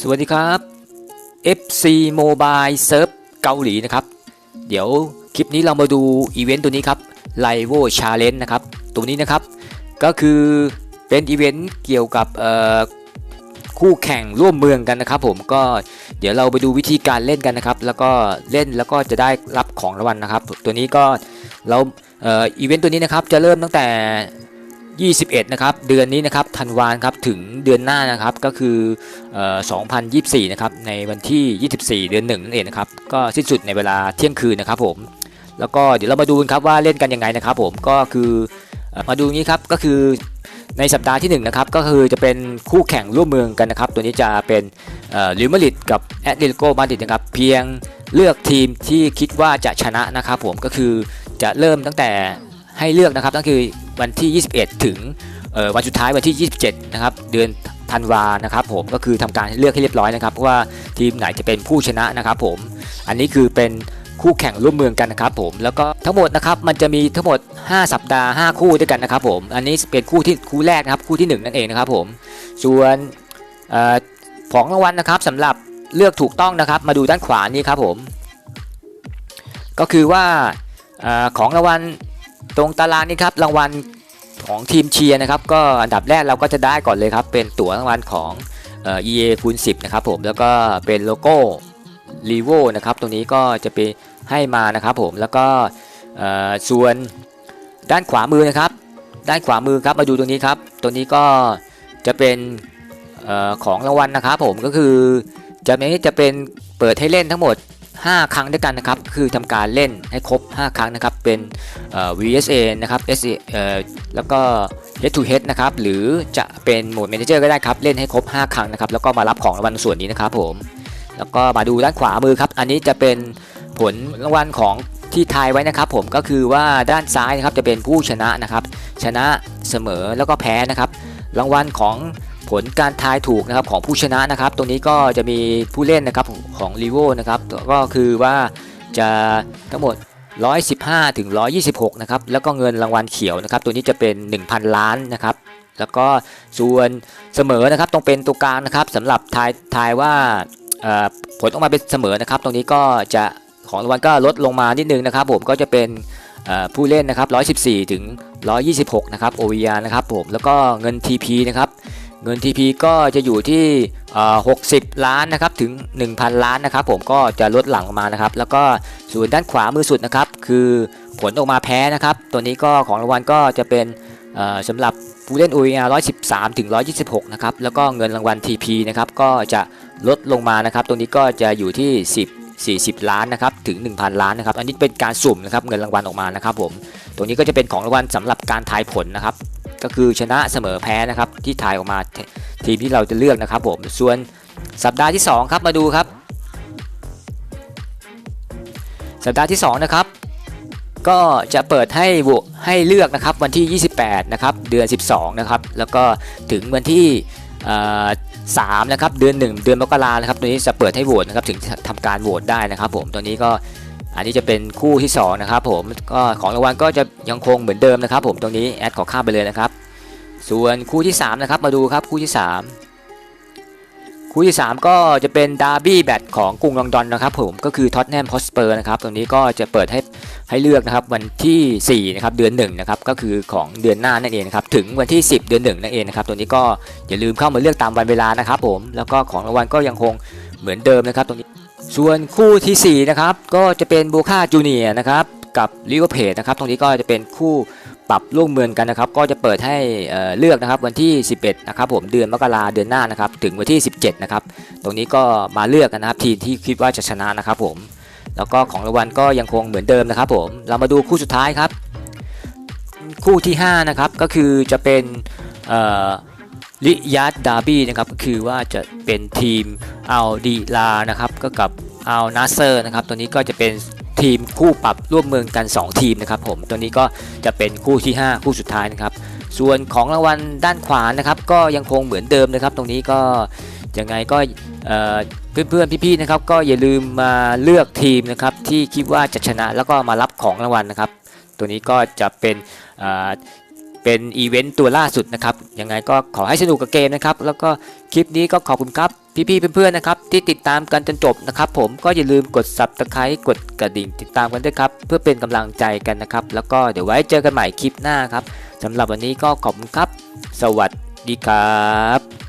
สวัสดีครับ FC Mobile Surf เกาหลีนะครับ เดี๋ยวคลิปนี้เรามาดูอีเวนต์ตัวนี้ครับ l i v o Challenge นะครับ ตัวนี้นะครับ ก็คือเป็นอีเวนต์เกี่ยวกับคู่แข่งร่วมเมืองกันนะครับ ผมก็เดี๋ยวเราไปดูวิธีการเล่นกันนะครับ แล้วก็เล่นแล้วก็จะได้รับของรางวัลนะครับ ตัวนี้ก็เราอีเวนต์ตัวนี้นะครับจะเริ่มตั้งแต่ 21 นะครับ เดือนนี้นะครับธันวาคมครับถึงเดือนหน้านะครับก็คือ2024 นะครับในวันที่ 24 เดือนหนึ่งนั่นเองนะครับก็สิ้นสุดในเวลาเที่ยงคืนนะครับผมแล้วก็เดี๋ยวเรามาดูกันครับว่าเล่นกันยังไงนะครับผมก็คือมาดูนี้ครับก็คือในสัปดาห์ที่1นะครับก็คือจะเป็นคู่แข่งร่วมเมืองกันนะครับตัวนี้จะเป็นลิมาริดกับแอตเลติโกมาดริดนะครับเพียงเลือกทีมที่คิดว่าจะชนะนะครับผมก็คือจะเริ่มตั้งแต่ ให้เลือกนะครับก็คือวันที่ 21 ถึงเอ่อวันสุดท้ายวันที่ 27 นะครับ เดือนธันวานะครับผมก็คือทำการเลือกให้เรียบร้อยนะครับเพราะว่าทีมไหนจะเป็นผู้ชนะนะครับผมอันนี้คือเป็นคู่แข่งร่วมเมืองกันนะครับผมแล้วก็ทั้งหมดนะครับมันจะมีทั้งหมด 5 สัปดาห์ 5 คู่ด้วยกันนะครับผมอันนี้เป็นคู่ที่คู่แรกนะครับคู่ที่ 1 นั่นเองนะครับผมส่วนอของรางวัลนะครับสำหรับเลือกถูกต้องนะครับ มาดูด้านขวานี่ครับผม ก็คือว่าอของรางวัล ตรงตารางนี้ครับรางวัลของทีมเชียร์นะครับก็อันดับแรกเราก็จะได้ก่อนเลยครับ เป็นตั๋วรางวัลของเอ่อ EA คูณ10 นะครับผมแล้วก็เป็นโลโก้ r e v o นะครับตรงนี้ก็จะไปให้มานะครับผมแล้วก็ส่วนด้านขวามือนะครับ ด้านขวามือครับมาดูตรงนี้ครับตรงนี้ก็จะเป็นออของรางวัลนะครับผมก็คือจะไม่จะเป็นเปิดให้เล่นทั้งหมด 5 ครั้งด้วยกันนะครับ คือทำการเล่นให้ครบ 5 ครั้งนะครับ เป็น VSA นะครับ SA เอ่อแล้วก็ head to head นะครับ หรือจะเป็นโหมด manager ก็ได้ครับ เล่นให้ครบ 5 ครั้งนะครับ แล้วก็มารับของรางวัลส่วนนี้นะครับผม แล้วก็มาดูด้านขวามือครับ อันนี้จะเป็นผลรางวัลของที่ทายไว้นะครับผมก็คือว่าด้านซ้ายนะครับจะเป็นผู้ชนะนะครับ ชนะเสมอแล้วก็แพ้นะครับ รางวัลของ ผลการทายถูกนะครับของผู้ชนะนะครับ ตรงนี้ก็จะมีผู้เล่นนะครับของ r e v o นะครับก็คือว่าจะทั้งหมด 115 ถึง 126 นะครับ แล้วก็เงินรางวัลเขียวนะครับ ตัวนี้จะเป็น 1,000 ล้านนะครับ แล้วก็ส่วนเสมอนะครับ ตรงเป็นตัวกลางนะครับสำหรับทายทายว่าผลออกมาเป็นเสมอนะครับ ตรงนี้ก็จะของรางวัลก็ลดลงมานิดนึงนะครับ ผมก็จะเป็นผู้เล่นนะครับ 114 ถึง 126 นะครับ OVR นะครับผม แล้วก็เงิน TP นะครับ เงิน TP ก็จะอยู่ที่60ล้านนะครับถึง 1,000 ล้านนะครับผมก็จะลดหลังมานะครับ แล้วก็ส่วนด้านขวามือสุดนะครับ คือผลออกมาแพ้นะครับ ตัวนี้ก็ของรางวัลก็จะเป็นสำหรับผู้เล่น OER 113 ถึง 126 นะครับ แล้วก็เงินรางวัล TP นะครับ ก็จะลดลงมานะครับ ตรงนี้ก็จะอยู่ที่ 10 40 ล้านนะครับ ถึง 1,000 ล้านนะครับ อันนี้เป็นการสุ่มนะครับ เงินรางวัลออกมานะครับผม ตรงนี้ก็จะเป็นของรางวัลสำหรับการทายผลนะครับ ก็คือชนะเสมอแพ้นะครับที่ทายออกมาททีมที่เราจะเลือกนะครับผมส่วนสัปดาห์ที่ 2 ครับมาดูครับ สัปดาห์ที่ 2 นะครับ ก็จะเปิดให้โหวตให้เลือกนะครับวันที่ 28 นะครับเดือน 12 นะครับ แล้วก็ถึงวันที่เอ่อ3นะครับเดือน 1 เดือนมกรานะครับตัวนี้จะเปิดให้โหวตนะครับถึงทำการโหวตได้นะครับผมตัวนี้ก็ อันนี้จะเป็นคู่ที่2นะครับผมก็ของรางวัลก็จะยังคงเหมือนเดิมนะครับ ผมตรงนี้แอดขอข้ามไปเลยนะครับ ส่วนคู่ที่3นะครับมาดูครับคู่ที่ 3 คู่ที่ 3 ก็จะเป็นดาร์บี้แบทของกรุงลอนดอนนะครับ ผมก็คือท็อตแนมฮอสเปอร์นะครับตรงนี้ก็จะเปิดให้ให้เลือกนะครับวันที่4นะครับเดือน1นะครับก็คือของเดือนหน้านั่นเองนะครับถึงวันที่ 10 เดือน1นั่นเองนะครับตัวนี้ก็อย่าลืมเข้ามาเลือกตามวันเวลานะครับ ผมแล้วก็ของรางวัลก็ยังคงเหมือนเดิมนะครับตรงนี้ ส่วนคู่ทีสี่4นะครับก็จะเป็นบูค่าจูเนียนะครับกับลิเวอร์เพจนะครับตรงนี้ก็จะเป็นคู่ปรับร่วมเมืองกันนะครับ ก็จะเปิดให้เอ่อเลือกนะครับวันที่ 11นะครับผมเดือนมกราเดือนหน้านะครับถึงวันที่ 17นะครับตรงนี้ก็มาเลือกกันนะครับทีมที่คิดว่าจะชนะนะครับผมแล้วก็ของรางวัลก็ยังคงเหมือนเดิมนะครับผมเรามาดูคู่สุดท้ายครับ คู่ที่5นะครับก็คือจะเป็นเอ่อ ลิยาดดาร์บี้นะครับก็คือว่าจะเป็นทีมอัลดีลานะครับก็กับอัลนาเซอร์นะครับตัวนี้ก็จะเป็นทีมคู่ปรับร่วมเมืองกัน 2 ทีมนะครับผมตัวนี้ก็จะเป็นคู่ที่ 5 คู่สุดท้ายนะครับ ส่วนของรางวัลด้านขวานะครับ ก็ยังคงเหมือนเดิมนะครับ ตรงนี้ก็ยังไงก็เอ่อเพื่อนๆพี่ๆนะครับ ก็อย่าลืมมาเลือกทีมนะครับ ที่คิดว่าจะชนะแล้วก็มารับของรางวัลนะครับ ตัวนี้ก็จะเป็น เป็นอีเวนต์ตัวล่าสุดนะครับยังไงก็ขอให้สนุกกับเกมนะครับแล้วก็คลิปนี้ก็ขอบคุณครับพี่ๆเพื่อนๆนะครับที่ติดตามกันจนจบนะครับ ผมก็อย่าลืมกดซับสไครต์กดกระดิ่งติดตามกันด้วยครับเพื่อเป็นกำลังใจกันนะครับ แล้วก็เดี๋ยวไว้เจอกันใหม่คลิปหน้าครับสำหรับวันนี้ก็ขอบคุณครับ สวัสดีครับ